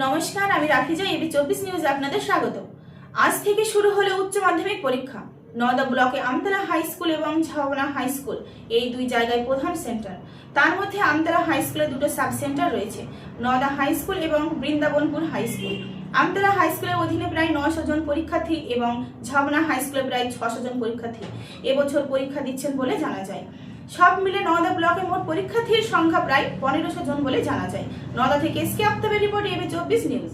নমস্কার, আমি রাখিজা, এবি চব্বিশ নিউজে আপনাদের স্বাগত আজ থেকে শুরু হলো উচ্চ মাধ্যমিক পরীক্ষা। নওদা ব্লকে আমতলা হাই স্কুল এবং ঝাওনা হাই স্কুল, এই দুই জায়গায় প্রধান সেন্টার। তার মধ্যে আমতলা হাই স্কুলে দুটো সাব সেন্টার রয়েছে, নওদা হাই স্কুল এবং Brindabanpur high school. Amtala high স্কুলের অধীনে প্রায় নশো জন পরীক্ষার্থী এবং ঝাবনা হাই স্কুলে প্রায় ছশো জন পরীক্ষার্থী। এবছর পরীক্ষা দিচ্ছেন বলে জানা যায়। সব মিলে নওদা ব্লকে মোট পরীক্ষার্থীর সংখ্যা প্রায় পনেরোশো জন বলে জানা যায়। নওদা থেকে এসকে আফতাবের রিপোর্ট এবি চব্বিশ নিউজ।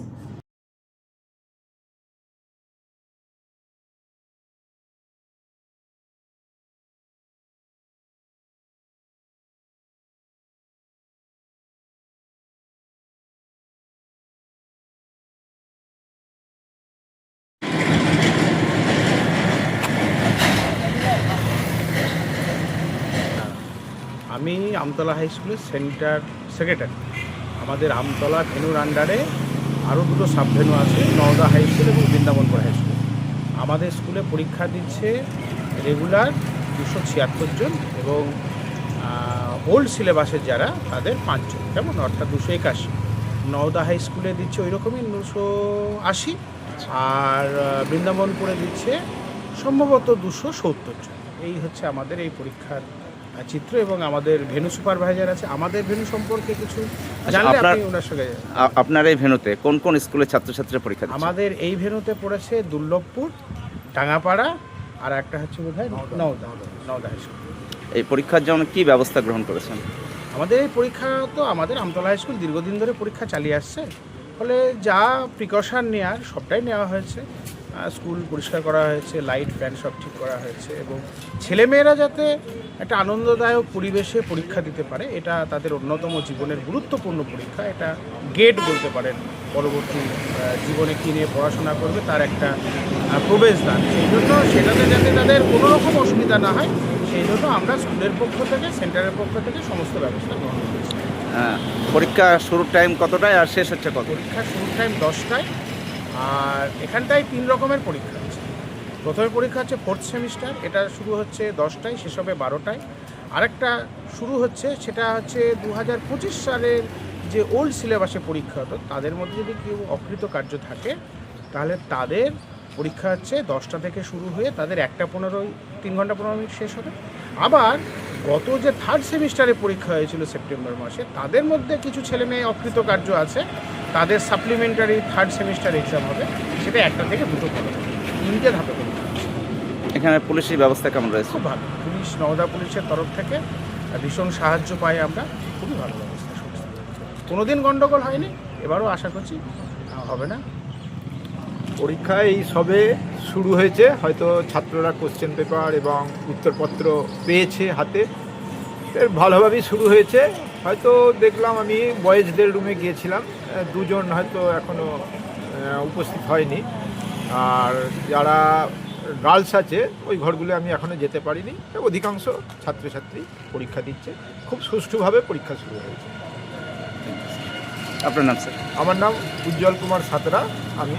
আমি আমতলা হাই স্কুলের সেন্টার সেক্রেটারি। আমাদের আমতলা ভেনুর আন্ডারে আরও দুটো সাব ভেনু আছে, নওদা হাই স্কুল এবং বৃন্দাবনপুর হাই স্কুল। আমাদের স্কুলে পরীক্ষা দিচ্ছে রেগুলার দুশো ছিয়াত্তর জন এবং ওল্ড সিলেবাসের যারা, তাদের পাঁচজন, কেমন? অর্থাৎ দুশো একাশি। নওদা হাই স্কুলে দিচ্ছে ওই রকমই দুশো আশি আর বৃন্দাবনপুরে দিচ্ছে সম্ভবত দুশো সত্তর জন। এই হচ্ছে আমাদের এই পরীক্ষার চিত্র এবং আমাদের ভেনু সুপারভাইজার আছে। আমাদের ভেনু সম্পর্কে কিছু জানলে আপনার- আপনি ওনার সঙ্গে আপনার এই ভেনুতে কোন কোন স্কুলের ছাত্রছাত্রীরা পরীক্ষা আমাদের এই ভেনুতে পড়েছে দুর্লভপুর টাঙ্গাপাড়া আর একটা হচ্ছে বোধ হয় নওদা নওদা এই পরীক্ষার জন্য কি ব্যবস্থা গ্রহণ করেছেন? আমাদের এই পরীক্ষা তো আমাদের আমতলা হাই স্কুল দীর্ঘদিন ধরে পরীক্ষা চালিয়ে আসছে। ফলে যা প্রিকশন নেওয়ার সবটাই নেওয়া হয়েছে। স্কুল পরিষ্কার করা হয়েছে লাইট ফ্যান সব ঠিক করা হয়েছে এবং ছেলেমেয়েরা যাতে একটা আনন্দদায়ক পরিবেশে পরীক্ষা দিতে পারে এটা তাদের অন্যতম জীবনের গুরুত্বপূর্ণ পরীক্ষা। এটা গেট বলতে পারেন পরবর্তী জীবনে কী নিয়ে পড়াশোনা করবে তার একটা আহ, প্রবেশদ্বার। সেই জন্য সেটাতে যাতে তাদের কোনো রকম অসুবিধা না হয় সেই জন্য আমরা স্কুলের পক্ষ থেকে সেন্টারের পক্ষ থেকে সমস্ত ব্যবস্থা গ্রহণ করেছি। আহ, পরীক্ষা শুরুর টাইম কতটায় আর শেষ হচ্ছে কত পরীক্ষা শুরুর টাইম দশটায়। আর এখানটায় তিন রকমের পরীক্ষা হচ্ছে। প্রথমে পরীক্ষা হচ্ছে ফোর্থ সেমিস্টার এটা শুরু হচ্ছে দশটায়, শেষ হবে বারোটায়। আরেকটা শুরু হচ্ছে, সেটা হচ্ছে দু হাজার পঁচিশ সালের যে ওল্ড সিলেবাসে পরীক্ষা হতো, তাদের মধ্যে যদি কেউ অকৃত কার্য থাকে, তাহলে তাদের পরীক্ষা হচ্ছে দশটা থেকে শুরু হয়ে তাদের একটা পনেরোই, তিন ঘণ্টা পনেরো মিনিট শেষ হবে। আবার গত যে থার্ড সেমিস্টারে পরীক্ষা হয়েছিল সেপ্টেম্বর মাসে তাদের মধ্যে কিছু ছেলে মেয়ে অকৃত কার্য আছে। তাদের সাপ্লিমেন্টারি থার্ড সেমিস্টার এক্সাম হবে। সেটা একটা থেকে দুটো পড়ে তিনটে ধাপে পরীক্ষা এখানে পুলিশের ব্যবস্থা কেমন রয়েছে? খুব ভালো। পুলিশ নওদা পুলিশের তরফ থেকে ভীষণ সাহায্য পাই আমরা। খুবই ভালো ব্যবস্থা। সমস্ত কোনোদিন গণ্ডগোল হয়নি। এবারও আশা করছি হবে না। পরীক্ষা এই সবে শুরু হয়েছে। হয়তো ছাত্ররা কোশ্চেন পেপার এবং উত্তরপত্র পেয়েছে হাতে। এর ভালোভাবেই শুরু হয়েছে। হয়তো দেখলাম আমি বয়েজদের রুমে গিয়েছিলাম। দুজন হয়তো এখনও উপস্থিত হয়নি। আর যারা গার্লস আছে ওই ঘরগুলো আমি এখনও যেতে পারিনি। অধিকাংশ ছাত্রছাত্রী পরীক্ষা দিচ্ছে। খুব সুষ্ঠুভাবে পরীক্ষা শুরু হয়েছে। আপনার নাম স্যার? আমার নাম উজ্জ্বল কুমার সাঁতরা। আমি